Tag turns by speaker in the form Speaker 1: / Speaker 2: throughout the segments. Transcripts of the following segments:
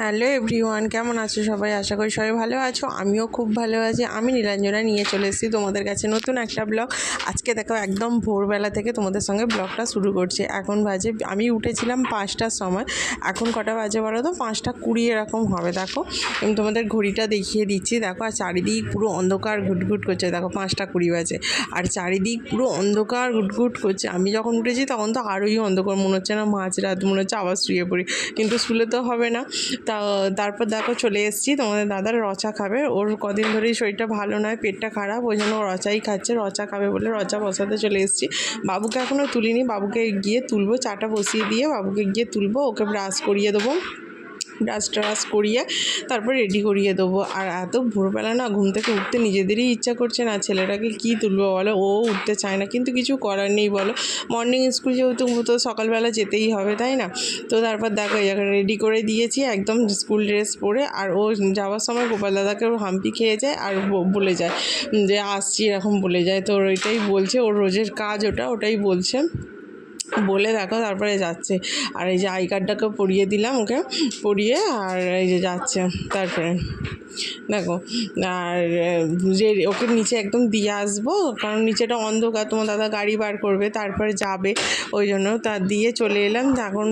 Speaker 1: Hello everyone, কেমন আছো সবাই? আশা করি সবাই ভালো আছো, আমিও খুব ভালো আছি। আমি নীলাঞ্জনা নিয়ে চলে এসেছি তোমাদের কাছে নতুন একটা ব্লগ। আজকে দেখো একদম ভোরবেলা থেকে তোমাদের সঙ্গে ব্লগটা শুরু করছি। এখন বাজে, আমি উঠেছিলাম পাঁচটার সময়। এখন কটা বাজে বলো তো? পাঁচটা কুড়ি এরকম হবে, দেখো। আমি তোমাদের ঘড়িটা দেখিয়ে দিচ্ছি। দেখো, আর চারিদিক পুরো অন্ধকার ঘুটঘুট করছে। দেখো, পাঁচটা কুড়ি বাজে। আর চারিদিক পুরো অন্ধকার ঘুটঘুট করছে। আমি যখন উঠেছি তখন তো আরোই অন্ধকার। মনে হচ্ছে না মাঝ রাত, মনে হচ্ছে আবার শুয়ে পড়ি। কিন্তু শুলে তো হবে না। তা, তারপর দেখো চলে এসেছি, তোমাদের দাদার রচা খাবে। ওর কদিন ধরেই শরীরটা ভালো নয়, পেটটা খারাপ, ওই জন্য রচাই খাচ্ছে, রচা খাবে বলে রচা বসাতে চলে এসেছি। বাবুকে এখনও তুলিনি, বাবুকে গিয়ে তুলবো, চাটা বসিয়ে দিয়ে বাবুকে গিয়ে তুলবো, ওকে ব্রাশ করিয়ে দেবো। ব্রাশ ট্রাশ করিয়ে তারপর রেডি করিয়ে দেবো। আর এত ভোরবেলা না ঘুম থেকে উঠতে নিজেদেরই ইচ্ছা করছে না। ছেলেটাকে কী তুলবো বলো? ও উঠতে চায় না। কিন্তু কিছু করার নেই বলো। মর্নিং স্কুল যেহেতু তো সকালবেলা যেতেই হবে, তাই না? তো তারপর দেখো রেডি করে দিয়েছি, একদম স্কুল ড্রেস পরে। আর ও যাওয়ার সময় গোপাল দাদাকে ওর হাম্পি খেয়ে যায় আর বলে যায়। যে, আসছি, এরকম বলে যায়। তো ওইটাই বলছে। ওর রোজের কাজ ওটা, ওটাই বলছে। বলে দেখো, তারপরে যাচ্ছে। আর এই যে আই কার্ডটাকে পরিয়ে দিলাম ওকে, পরিয়ে, আর এই যে যাচ্ছে, তারপরে। দেখো, আর যে ওকে নিচে একদম দিয়ে আসব, কারণ নিচেটা অন্ধকার, তোমার দাদা গাড়ি বার করবে, তারপরে যাবে, ওই জন্য তা দিয়ে চলে এলাম। এখন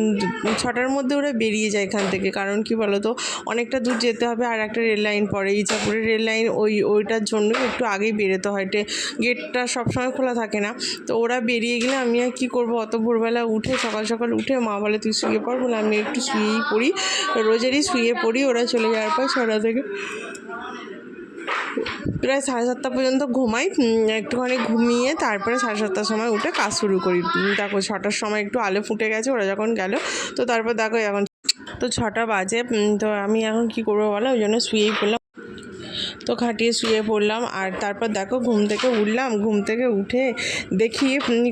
Speaker 1: ছটার মধ্যে ওরা বেরিয়ে যায় এখান থেকে, কারণ কি বলো তো অনেকটা দূর যেতে হবে, আর একটা রেল লাইন পড়ে। ইচ্ছাপুরের রেল লাইন ওই, ওইটার জন্য একটু আগেই বেরোতে হয়। গেটটা সবসময় খোলা থাকে না। তো ওরা বেরিয়ে গেলে আমি আর কী করব, অত ভোরবেলা উঠে, সকাল সকাল উঠে মা বলে, তুই শুয়ে পড়, বলে, আমি একটু শুয়েই পড়ি। রোজেরই শুয়ে পড়ি, ওরা চলে যাওয়ার পর ছটা থেকে প্রায় সাড়ে সাতটা পর্যন্ত ঘুমাই একটুখানি ঘুমিয়ে তারপরে সাড়ে সাতটার সময় উঠে কাজ শুরু করি। দেখো ছটার সময় একটু আলো ফুটে গেছে, ওরা যখন গেল, তো তারপর দেখো এখন তো ছটা বাজে তো আমি এখন কি করব বলো? ওই জন্য শুয়েই পড়লাম। তো খাটিয়ে শুয়ে পড়লাম আর তারপর দেখো ঘুম থেকে উঠলাম, ঘুম থেকে উঠে দেখি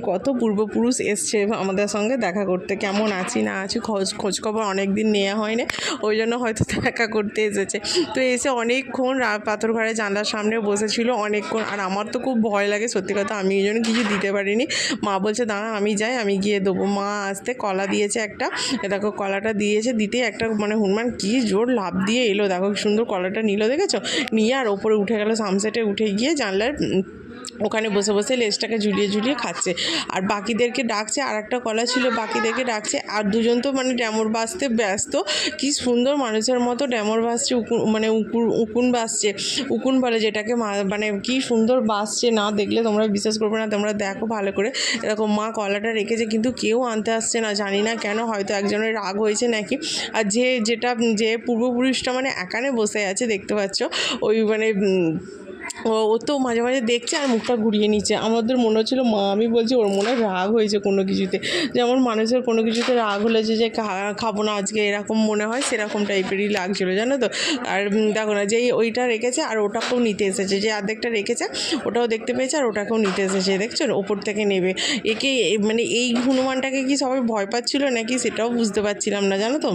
Speaker 1: কত পূর্বপুরুষ এসছে আমাদের সঙ্গে দেখা করতে, কেমন আছি না আছি খোঁজ, খোঁজখবর অনেক দিন নেওয়া হয় না ওই জন্য হয়তো দেখা করতে এসেছে। তো এসে অনেকক্ষণ পাথর ঘরে জানলার সামনে বসেছিল অনেকক্ষণ, আর আমার তো খুব ভয় লাগে সত্যি কথা, আমি এই জন্য কিছু দিতে পারিনি। মা বলছে, দাঁড়া, আমি যাই, আমি গিয়ে দেবো। মা আসতে কলা দিয়েছে একটা দেখো কলাটা দিয়েছে দিতে একটা মানে হনুমান কি জোর লাভ দিয়ে এলো, দেখো সুন্দর কলাটা নিল, দেখেছ? নিয়ে আর ওপরে উঠে গেল সামসেটে উঠে গিয়ে জানলার ওখানে বসে বসে লেজটাকে ঝুলিয়ে ঝুলিয়ে খাচ্ছে। আর বাকিদেরকে ডাকছে আর একটা কলা ছিল, বাকিদেরকে ডাকছে। আর দুজন তো মানে ড্যামর বাজতে ব্যস্ত। কি সুন্দর মানুষের মতো ড্যামর বাজছে উকুন মানে উকুন উকুন বাজছে উকুন বলে যেটাকে মানে কি সুন্দর বাজছে না দেখলে তোমরা বিশ্বাস করবে না, তোমরা দেখো ভালো করে। এরকম মা কলাটা রেখেছে, কিন্তু কেউ আনতে আসছে না, জানি না কেন, হয়তো একজনের রাগ হয়েছে নাকি। আর যে, যেটা, যে পূর্বপুরুষটা মানে একানে বসে আছে, দেখতে পাচ্ছ? ওই মানে ও ও তো মাঝে মাঝে দেখছে আর মুখটা ঘুরিয়ে নিচ্ছে। আমাদের মনে হচ্ছিল, মা, আমি বলছি ওর মনে রাগ হয়েছে কোনো কিছুতে। যেমন মানুষের কোনো কিছুতে রাগ হলে যে যে খাব না আজকে, এরকম মনে হয়, সেরকম টাইপেরই লাগছিল, জানো তো? আর দেখো না, যেই ওইটা রেখেছে আর ওটাকেও নিতে এসেছে। যে অর্ধেকটা রেখেছে, ওটাও দেখতে পেয়েছে আর ওটাকেও নিতে এসেছে, দেখছ? ওপর থেকে নেবে। একে মানে এই হনুমানটাকে কি সবাই ভয় পাচ্ছিল নাকি সেটাও বুঝতে পারছিলাম না, জানো তো?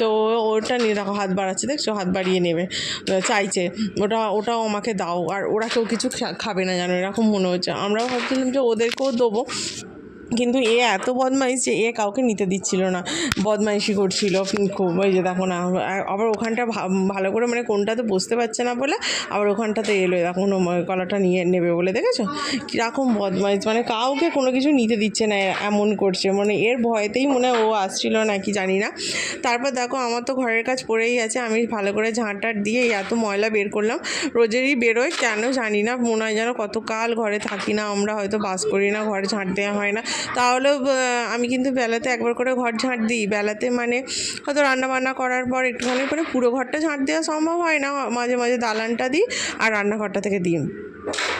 Speaker 1: তো ওটা নিয়ে দেখো, হাত বাড়াচ্ছে, দেখছ? হাত বাড়িয়ে নেবে। চাইছে, ওটা, ওটাও আমাকে দাও। আর ওরা কেউ কিছু খাবে না জানো, এরকম মনে হচ্ছে। আমরাও ভাবছিলাম যে ওদেরকেও দেবো। কিন্তু এ এত বদমাইশ যে এ কাউকে নিতে দিচ্ছিল না। বদমাইশি করছিল খুব, ওই যে দেখো না আবার ওখানটা ভালো করে মানে কোনটাতে বসতে পারছে না বলে আবার ওখানটাতে এলো এখন কলাটা নিয়ে নেবে বলে, দেখেছ? কীরকম বদমাইশ মানে কাউকে কোনো কিছু নিতে দিচ্ছে না এমন করছে মানে এর ভয়তেই মনে ও আসছিল নাকি জানি না। তারপর দেখো আমার তো ঘরের কাজ পড়েই আছে, আমি ভালো করে ঝাঁটার দিয়ে এত ময়লা বের করলাম, রোজেরই বেরোয়, কেন জানি না, মনে হয় যেন কতকাল ঘরে থাকি না, আমরা হয়তো বাস করি না, ঘরে ঝাঁট দেওয়া হয় না তাহলেও আমি কিন্তু বেলাতে একবার করে ঘর ঝাঁট দিই। বেলাতে মানে হয়তো রান্না বান্না করার পর একটুখানি করে পুরো ঘরটা ঝাঁট দেওয়া সম্ভব হয় না। মাঝে মাঝে দালানটা দিই আর রান্নাঘরটা থেকে দিই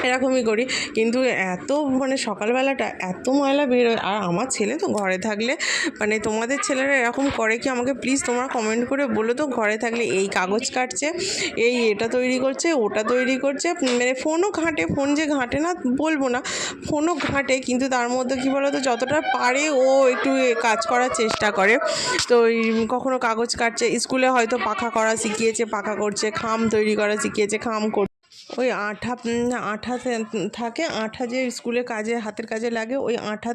Speaker 1: এরকমই করি। কিন্তু এত মানে সকালবেলাটা এত ময়লা বেরোয় আর আমার ছেলে তো ঘরে থাকলে মানে তোমাদের ছেলেরা এরকম করে কি আমাকে প্লিজ তোমরা কমেন্ট করে বলো তো ঘরে থাকলে এই কাগজ কাটছে, এই এটা তৈরি করছে, ওটা তৈরি করছে মানে ফোনও ঘাঁটে, ফোন যে ঘাঁটে না বলব না, ফোনও ঘাঁটে, কিন্তু তার মধ্যে কী বলো তো যতটা পারে ও একটু কাজ করার চেষ্টা করে। তো কখনো কাগজ কাটছে, স্কুলে হয়তো পাখা করা শিখিয়েছে, পাখা করছে, খাম তৈরি করা শিখিয়েছে, খাম কর ওই আঠা আঠা থাকে, আঠা যে স্কুলে কাজে, হাতের কাজে লাগে, ওই আঠা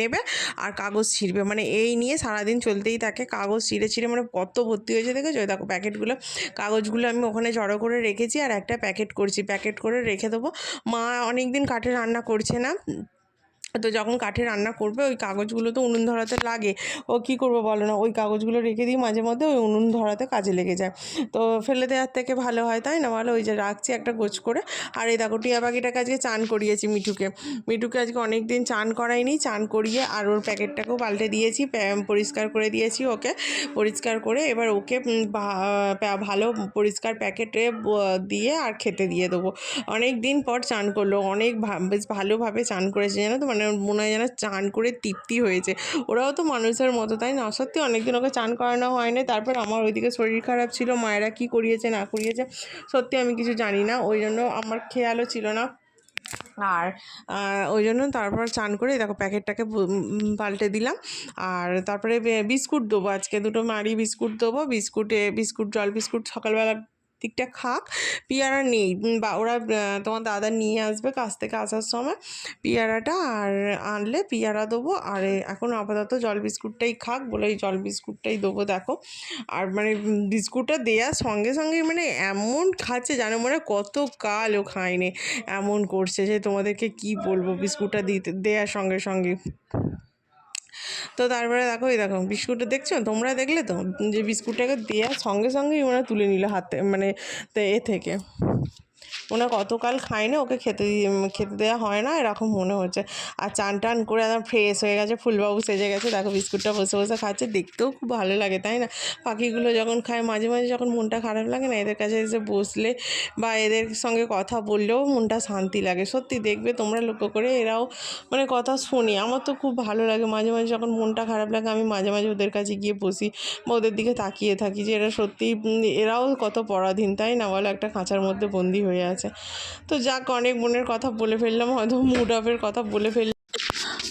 Speaker 1: নেবে আর কাগজ ছিঁড়বে। মানে এই নিয়ে সারাদিন চলতেই থাকে, কাগজ ছিঁড়ে ছিঁড়ে মানে কত ভর্তি হয়েছে দেখেছ? দেখো, প্যাকেটগুলো, কাগজগুলো আমি ওখানে জড়ো করে রেখেছি আর একটা প্যাকেট করছি। প্যাকেট করে রেখে দেবো। মা অনেক দিন কাঠে রান্না করছে না তো যখন কাঠে রান্না করবে, ওই কাগজগুলো তো উনুন ধরাতে লাগে। ও কী করব বলো না? ওই কাগজগুলো রেখে দিই মাঝে মধ্যে, ওই উনুন ধরাতে কাজে লেগে যায়। তো ফেলে দেওয়ার থেকে ভালো হয়, তাই না? বলো, ওই যে রাখছি একটা গোছ করে। আর এই দেখো, টিয়া পাখিটাকে আজকে চান করিয়েছি মিঠুকে। মিঠুকে আজকে অনেক দিন চান করাইনি, চান করিয়ে আর ওর প্যাকেটটাকেও পাল্টে দিয়েছি পরিষ্কার করে দিয়েছি ওকে। পরিষ্কার করে এবার ওকে ভালো পরিষ্কার প্যাকেটে দিয়ে আর খেতে দিয়ে দেবো। অনেক দিন পর চান করল, অনেক বেশ ভালোভাবে চান করেছে, জানো তো? মানে মনে হয় যেন চান করে তৃপ্তি হয়েছে। ওরাও তো মানুষের মতো, তাই না? সত্যি অনেকদিন ওকে চান করানো হয় হয়নি। তারপর আমার ওইদিকে শরীর খারাপ ছিল, মায়েরা কী করিয়েছে, না করিয়েছে, সত্যি আমি কিছু জানি না। ওই জন্য আমার খেয়ালও ছিল না। আর ওই জন্য তারপর চান করে দেখো প্যাকেটটাকে পাল্টে দিলাম। আর তারপরে বিস্কুট দেবো আজকে। দুটো মারি বিস্কুট দেবো। বিস্কুটে, বিস্কুট, জল বিস্কুট সকালবেলা দিকটা খাক। পেয়ারা নেই। বা, ওরা তোমার দাদা নিয়ে আসবে কাছ থেকে আসার সময় পেয়ারাটা আর আনলে পেয়ারা দেবো। আর এখন আপাতত জল বিস্কুটটাই খাক বলে জল বিস্কুটটাই দেবো, দেখো। আর মানে বিস্কুটটা দেওয়ার সঙ্গে সঙ্গে মানে এমন খাচ্ছে জানো মানে কত কাল ও খায়নি। এমন করছে যে তোমাদেরকে কি বলব, বিস্কুটটা দিতে, দেওয়ার সঙ্গে সঙ্গে। তো তারপরে দেখো, এই দেখো, বিস্কুটটা দেখছ? তোমরা দেখলে তো, যে বিস্কুটটাকে দেওয়ার সঙ্গে সঙ্গেই ওরা তুলে নিল হাতে মানে এ থেকে। ওনা কতকাল খায় না ওকে খেতে খেতে দেওয়া হয় না, এরকম মনে হচ্ছে। আর চান টান করে একদম ফ্রেশ হয়ে গেছে, ফুলবাবু সেজে গেছে, দেখো বিস্কুটটা বসে বসে খাচ্ছে, দেখতেও খুব ভালো লাগে, তাই না? পাখিগুলো যখন খায়, মাঝে মাঝে যখন মনটা খারাপ লাগে না, এদের কাছে এসে বসলে বা এদের সঙ্গে কথা বললেও মনটা শান্তি লাগে। সত্যি দেখবে তোমরা লক্ষ্য করে এরাও মানে কথা শুনি। আমার তো খুব ভালো লাগে, মাঝে মাঝে যখন মনটা খারাপ লাগে, আমি মাঝে মাঝে ওদের কাছে গিয়ে বসি বা ওদের দিকে তাকিয়ে থাকি যে এরা সত্যি এরাও কত পরাধীন, তাই না? বলো একটা খাঁচার মধ্যে বন্দি হয়ে আছে। তো যাক অনেক মনের কথা বলে ফেললাম হয়তো মুড অফের কথা বলে ফেললাম।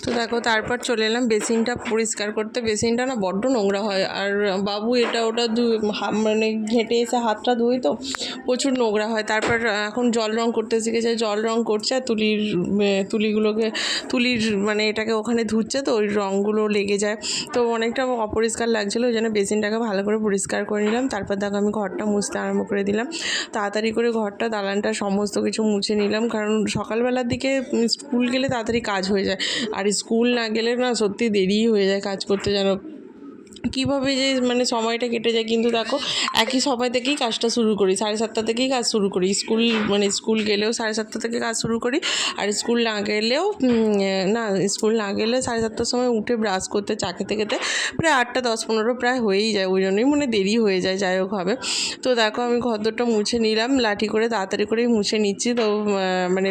Speaker 1: তো দেখো, তারপর চলে এলাম। বেসিনটা পরিষ্কার করতে। বেসিনটা না বড্ড নোংরা হয়। আর বাবু এটা ওটা মানে ঘেঁটে এসে হাতটা ধুই তো, প্রচুর নোংরা হয়। তারপর এখন জল রং করতে শিখেছে। জল রং করছে আর তুলির তুলিগুলোকে, তুলির মানে এটাকে ওখানে ধুচ্ছে তো, ওই রঙগুলো লেগে যায়। তো অনেকটা অপরিষ্কার লাগছিল, ওই জন্য বেসিনটাকে ভালো করে পরিষ্কার করে নিলাম। তারপর দেখো, আমি ঘরটা মুছতে আরম্ভ করে দিলাম। তাড়াতাড়ি করে ঘরটা, দালানটা সমস্ত কিছু মুছে নিলাম। কারণ সকালবেলার দিকে স্কুল গেলে তাড়াতাড়ি কাজ হয়ে যায়। আর স্কুল না গেলে না সত্যি দেরি হয়ে যায় কাজ করতে যেন কীভাবে যে মানে সময়টা কেটে যায় কিন্তু দেখো, একই সময় থেকেই কাজটা শুরু করি। সাড়ে সাতটা থেকেই কাজ শুরু করি। স্কুল মানে স্কুল গেলেও সাড়ে সাতটা থেকে কাজ শুরু করি। আর স্কুল না গেলেও না, স্কুল না গেলে সাড়ে সাতটার সময় উঠে ব্রাশ করতে, চা খেতে খেতে প্রায় আটটা, দশ, পনেরো প্রায় হয়েই যায় ওই জন্যই মানে দেরি হয়ে যায় যাই হোক হবে তো দেখো আমি ঘরদোরটা মুছে নিলাম, লাঠি করে তাড়াতাড়ি করেই মুছে নিচ্ছি। তো মানে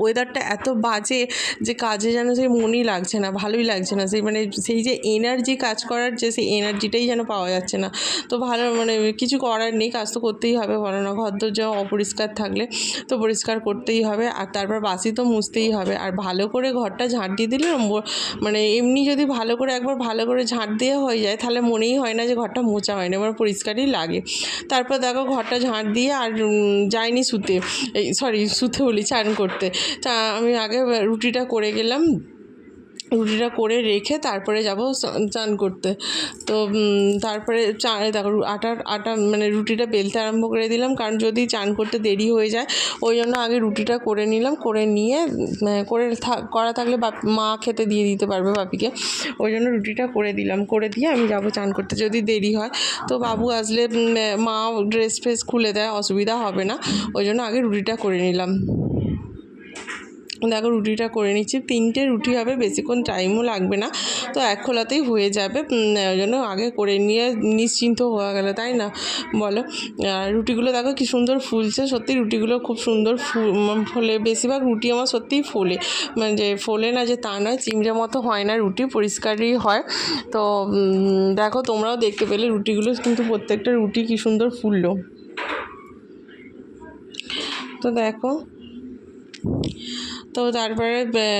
Speaker 1: ওয়েদারটা এত বাজে যে কাজে যেন সেই মনই লাগছে না, ভালোই লাগছে না। সেই মানে সেই যে এনার্জি কাজ করার যে সেই এনার্জিটাই যেন পাওয়া যাচ্ছে না। তো ভালো মানে কিছু করার নেই, কাজ তো করতেই হবে বলো না। ঘর দর যেন অপরিষ্কার থাকলে তো পরিষ্কার করতেই হবে, আর তারপর বাসি তো মুছতেই হবে। আর ভালো করে ঘরটা ঝাঁট দিয়ে দিলে মানে এমনি যদি ভালো করে একবার ভালো করে ঝাঁট দেওয়া হয়ে যায়, তাহলে মনেই হয় না যে ঘরটা মোচা হয় না এবার পরিষ্কারই লাগে। তারপর দেখো ঘরটা ঝাঁট দিয়ে আর যায়নি শুতে। সরি শুতে বলি, চান করতে। তা আমি আগে রুটিটা করে গেলাম। রুটিটা করে রেখে তারপরে যাব চান করতে। তো তারপরে চা, এই দেখো আটার আটা মানে রুটিটা বেলতে আরম্ভ করে দিলাম। কারণ যদি চান করতে দেরি হয়ে যায়, ওই জন্য আগে রুটিটা করে নিলাম। করে নিয়ে করে থা- করা থাকলে মা খেতে দিয়ে দিতে পারবে বাপিকে। ওই জন্য রুটিটা করে দিলাম। করে দিয়ে আমি যাব চান করতে। যদি দেরি হয়, তো বাবু আসলে মা ড্রেস ফ্রেস খুলে দেয়, অসুবিধা হবে না। ওই জন্য আগে রুটিটা করে নিলাম। দেখো রুটিটা করে নিচ্ছি। তিনটে রুটি হবে, বেশিক্ষণ টাইমও লাগবে না। তো এক খোলাতেই হয়ে যাবে। ওই জন্য আগে করে নিয়ে নিশ্চিন্ত হওয়া গেল, তাই না? বলো। রুটিগুলো দেখো কি সুন্দর ফুলছে। সত্যি রুটিগুলো খুব সুন্দর ফোলে। বেশিরভাগ রুটি আমার সত্যিই ফোলে। মানে যে ফোলে না যে তা নয় চিমড়ে মতো হয় না রুটি, পরিষ্কারই হয়। তো দেখো তোমরাও দেখতে পেলে রুটিগুলো কিন্তু প্রত্যেকটা রুটি কি সুন্দর ফুললো। তো দেখো তো তারপরে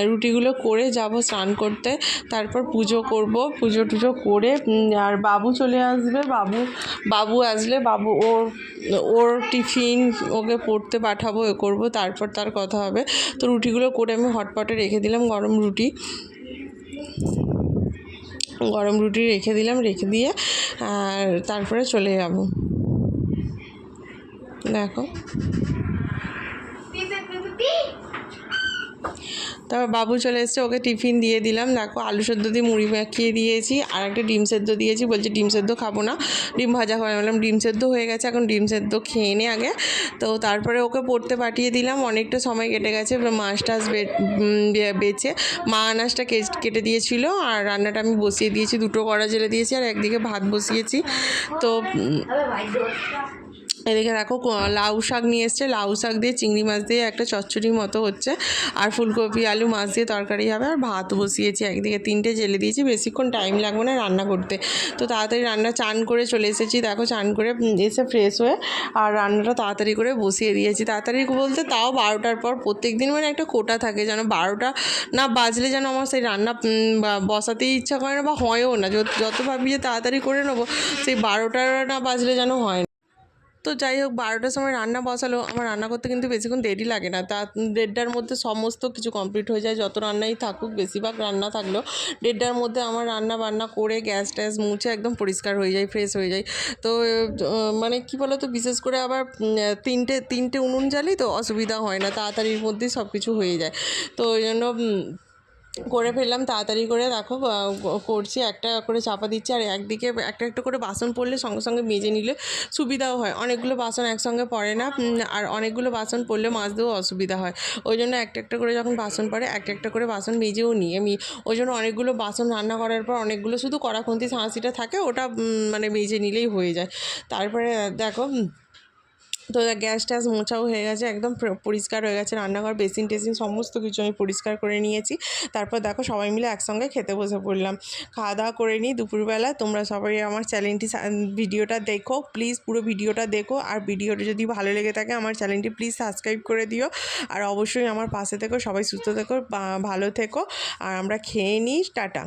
Speaker 1: রুটিগুলো করে যাব স্নান করতে। তারপর পুজো করব, পুজো টুজো করে আর বাবু চলে আসবে। বাবু বাবু আসলে বাবু ওর ওর টিফিন ওকে পড়তে পাঠাবো, এ করব, তারপর তার কথা হবে। তো রুটিগুলো করে আমি হটপটে রেখে দিলাম গরম রুটি। গরম রুটি রেখে দিলাম, রেখে দিয়ে, আর তারপরে চলে যাব। দেখো। তারপর বাবু চলে এসছে, ওকে টিফিন দিয়ে দিলাম। দেখো আলু সেদ্ধ দিয়ে মুড়ি মাখিয়ে দিয়েছি, আর একটা ডিম সেদ্ধ দিয়েছি, বলছে ডিম সেদ্ধ খাব না। ডিম ভাজা খাব বললাম ডিম সেদ্ধ হয়ে গেছে, এখন ডিম সেদ্ধ খেয়ে নে আগে। তো তারপরে ওকে পড়তে পাঠিয়ে দিলাম, অনেকটা সময় কেটে গেছে মাছ টাছ বেছে। মা আনাজটা কেটে দিয়েছিল, আর রান্নাটা আমি বসিয়ে দিয়েছি, দুটো কড়া জেলে দিয়েছি, আর একদিকে ভাত বসিয়েছি। তো এদিকে দেখো লাউ শাক নিয়ে এসছে। লাউ শাক দিয়ে চিংড়ি মাছ দিয়ে একটা চচ্চড়ি মতো হচ্ছে। আর ফুলকপি, আলু, মাছ দিয়ে তরকারি হবে। আর ভাত বসিয়েছি একদিকে। তিনটে জেলে দিয়েছি। বেশিক্ষণ টাইম লাগবে না রান্না করতে। তো তাড়াতাড়ি রান্না চান করে চলে এসেছি। দেখো, চান করে এসে ফ্রেশ হয়ে আর রান্নাটা তাড়াতাড়ি করে বসিয়ে দিয়েছি। তাড়াতাড়ি বলতে তাও বারোটার পর প্রত্যেক দিন মানে একটা কোটা থাকে যেন বারোটা না বাজলে যেন আমার সেই রান্না বসাতেই ইচ্ছা করে না বা হয়ও না। যত ভাবি যে তাড়াতাড়ি করে নেব, সেই বারোটা না বাজলে যেন হয় তো যাই হোক, বারোটার সময় রান্না বসালো। আমার রান্না করতে কিন্তু বেশিক্ষণ দেরি লাগে না। তা দেড়টার মধ্যে সমস্ত কিছু কমপ্লিট হয়ে যায়। যত রান্নাই থাকুক, বেশিরভাগ রান্না থাকলেও দেড়টার মধ্যে আমার রান্না বান্না করে গ্যাস ট্যাস মুছে একদম পরিষ্কার হয়ে যায় ফ্রেশ হয়ে যায়। তো মানে কি বলো তো বিশেষ করে আবার তিনটে তিনটে উনুন জ্বালি তো অসুবিধা হয় না। তাড়াতাড়ির মধ্যেই সব কিছু হয়ে যায়। তো ওই জন্য করে ফেললাম, তাড়াতাড়ি করে দেখো করছি, একটা করে চাপা দিচ্ছি, আর একদিকে একটা একটা করে বাসন পড়লে সঙ্গে সঙ্গে মেজে নিলে সুবিধাও হয়। অনেকগুলো বাসন একসঙ্গে পড়ে না আর অনেকগুলো বাসন পড়লে মাজতেও অসুবিধা হয়। ওই জন্য একটা একটা করে যখন বাসন পড়ে, একটা একটা করে বাসন মেজেও নিই। আমি ওই জন্য অনেকগুলো বাসন রান্না করার পর অনেকগুলো শুধু কড়া খুন্তি থাকে, ওটা মানে মেজে নিলেই হয়ে যায়। তারপরে দেখো তো গ্যাস ট্যাস মোছাও হয়ে গেছে, একদম পরিষ্কার হয়ে গেছে, রান্নাঘর বেসিন টেসিন সমস্ত কিছু আমি পরিষ্কার করে নিয়েছি। তারপর দেখো সবাই মিলে একসঙ্গে খেতে বসে পড়লাম। খাওয়া দাওয়া করে নিই দুপুরবেলা, তোমরা সবাই আমার চ্যানেলটি ভিডিওটা দেখো প্লিজ পুরো ভিডিওটা দেখো। আর ভিডিওটা যদি ভালো লেগে থাকে আমার চ্যানেলটি প্লিজ সাবস্ক্রাইব করে দিও। আর অবশ্যই আমার পাশে থেকো, সবাই সুস্থ থেকো ভালো থেকো। আর আমরা খেয়ে নিই, টাটা।